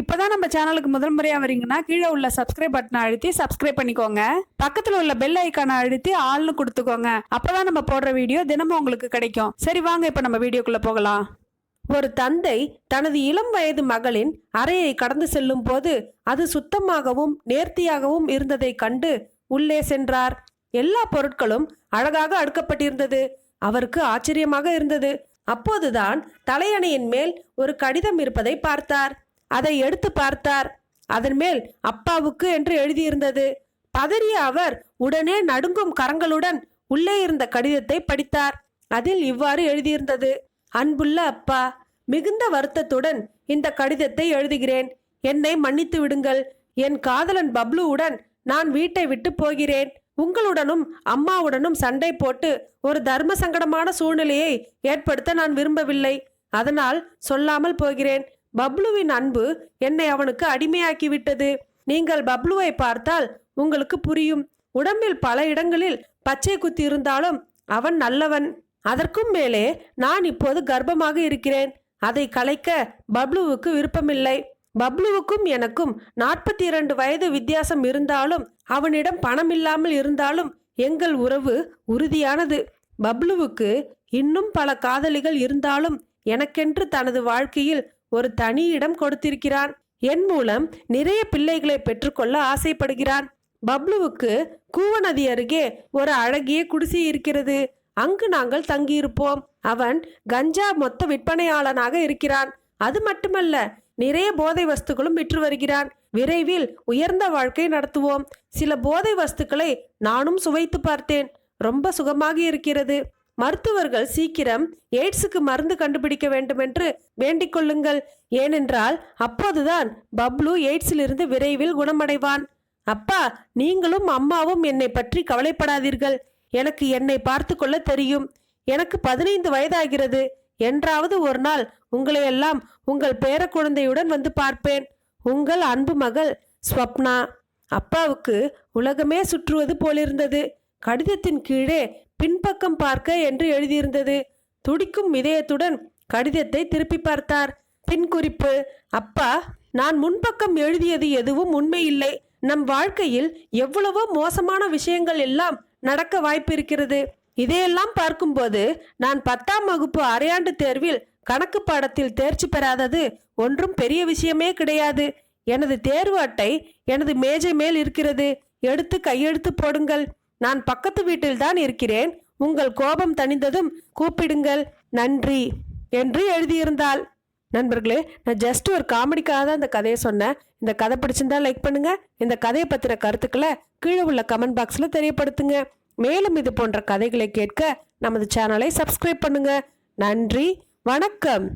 இப்போதான் நம்ம சேனலுக்கு முதல் முறையாக வரீங்கன்னா கீழே உள்ள சப்ஸ்கிரைப் பட்டனை அழுத்தி சப்ஸ்கிரைப் பண்ணிக்கோங்க. பக்கத்தில் உள்ள பெல் ஐக்கானை அழுத்தி ஆள்னு கொடுத்துக்கோங்க. அப்போதான் நம்ம போடுற வீடியோ தினமும் உங்களுக்கு கிடைக்கும். சரி வாங்க இப்போ நம்ம வீடியோக்குள்ளே போகலாம். ஒரு தந்தை தனது இளம் வயது மகளின் அறையை கடந்து செல்லும் போது அது சுத்தமாகவும் நேர்த்தியாகவும் இருந்ததை கண்டு உள்ளே சென்றார். எல்லா பொருட்களும் அழகாக அடுக்கப்பட்டிருந்தது. அவருக்கு ஆச்சரியமாக இருந்தது. அப்போதுதான் தலையணையின் மேல் ஒரு கடிதம் இருப்பதை பார்த்தார். அதை எடுத்து பார்த்தார். அதன் மேல் அப்பாவுக்கு என்று எழுதியிருந்தது. பதறிய அவர் உடனே நடுங்கும் கரங்களுடன் உள்ளே இருந்த கடிதத்தை படித்தார். அதில் இவ்வாறு எழுதியிருந்தது. அன்புள்ள அப்பா மிகுந்த வருத்தத்துடன் இந்த கடிதத்தை எழுதுகிறேன். என்னை மன்னித்து விடுங்கள். என் காதலன் பப்ளுவுடன் நான் வீட்டை விட்டு போகிறேன். உங்களுடனும் அம்மாவுடனும் சண்டை போட்டு ஒரு தர்ம சங்கடமான சூழ்நிலையை ஏற்படுத்த நான் விரும்பவில்லை. அதனால் சொல்லாமல் போகிறேன். பப்ளுவின் அன்பு என்னை அவனுக்கு அடிமையாக்கிவிட்டது. நீங்கள் பப்ளுவை பார்த்தால் உங்களுக்கு புரியும். உடம்பில் பல இடங்களில் பச்சை குத்தி இருந்தாலும் அவன் நல்லவன். அதற்கும் மேலே நான் இப்போது கர்ப்பமாக இருக்கிறேன். அதை கலைக்க பப்ளுவுக்கு விருப்பமில்லை. பப்ளுவுக்கும் எனக்கும் நாற்பத்தி இரண்டு வயது வித்தியாசம் இருந்தாலும் அவனிடம் பணம் இல்லாமல் இருந்தாலும் எங்கள் உறவு உறுதியானது. பப்ளுவுக்கு இன்னும் பல காதலிகள் இருந்தாலும் எனக்கென்று தனது வாழ்க்கையில் ஒரு தனி இடம் கொடுத்திருக்கிறான் என் மூலம் நிறைய பிள்ளைகளை பெற்றுக்கொள்ள ஆசைப்படுகிறான் பப்ளுவுக்கு கூவநதி அருகே ஒரு அழகிய குடிசை இருக்கிறது. அங்கு நாங்கள் தங்கியிருப்போம். அவன் கஞ்சா மொத்த விற்பனையாளனாக இருக்கிறான். அது மட்டுமல்ல நிறைய போதை வஸ்துகளும் விற்று வருகிறான். விரைவில் உயர்ந்த வாழ்க்கை நடத்துவோம். சில போதை வஸ்துக்களை நானும் சுவைத்து பார்த்தேன். ரொம்ப சுகமாக இருக்கிறது. மருத்துவர்கள் சீக்கிரம் எய்ட்ஸுக்கு மருந்து கண்டுபிடிக்க வேண்டும் என்று வேண்டிக் கொள்ளுங்கள். ஏனென்றால் அப்போதுதான் பப்ளு எய்ட்ஸிலிருந்து விரைவில் குணமடைவான். அப்பா நீங்களும் அம்மாவும் என்னை பற்றி கவலைப்படாதீர்கள். எனக்கு என்னை பார்த்து கொள்ள தெரியும். எனக்கு பதினைந்து வயதாகிறது. என்றாவது ஒரு நாள் உங்களை எல்லாம் உங்கள் பேர குழந்தையுடன் வந்து பார்ப்பேன். உங்கள் அன்பு மகள் ஸ்வப்னா. அப்பாவுக்கு உலகமே சுற்றுவது போலிருந்தது. கடிதத்தின் கீழே பின்பக்கம் பார்க்க என்று எழுதியிருந்தது. துடிக்கும் இதயத்துடன் கடிதத்தை திருப்பி பார்த்தார். பின் குறிப்பு அப்பா நான் முன்பக்கம் எழுதியது எதுவும் உண்மையில்லை. நம் வாழ்க்கையில் எவ்வளவோ மோசமான விஷயங்கள் எல்லாம் நடக்க வாய்ப்பு இருக்கிறது இதையெல்லாம் பார்க்கும்போது நான் பத்தாம் வகுப்பு அரையாண்டு தேர்வில் கணக்கு பாடத்தில் தேர்ச்சி பெறாதது ஒன்றும் பெரிய விஷயமே கிடையாது. எனது தேர்வு அட்டை எனது மேஜை மேல் இருக்கிறது. எடுத்து கையெழுத்து போடுங்கள். நான் பக்கத்து வீட்டில்தான் இருக்கிறேன். உங்கள் கோபம் தணிந்ததும் கூப்பிடுங்கள். நன்றி. என்று எழுதியிருந்தாள். நண்பர்களே நான் ஜஸ்ட் ஒரு காமெடிக்காக தான் இந்த கதையை சொன்னேன். இந்த கதை பிடிச்சிருந்தா லைக் பண்ணுங்க. இந்த கதையை பற்றின கருத்துக்களை கீழே உள்ள கமெண்ட் பாக்ஸில் தெரியப்படுத்துங்க. மேலும் இது போன்ற கதைகளை கேட்க நமது சேனலை சப்ஸ்கிரைப் பண்ணுங்க. நன்றி. வணக்கம்.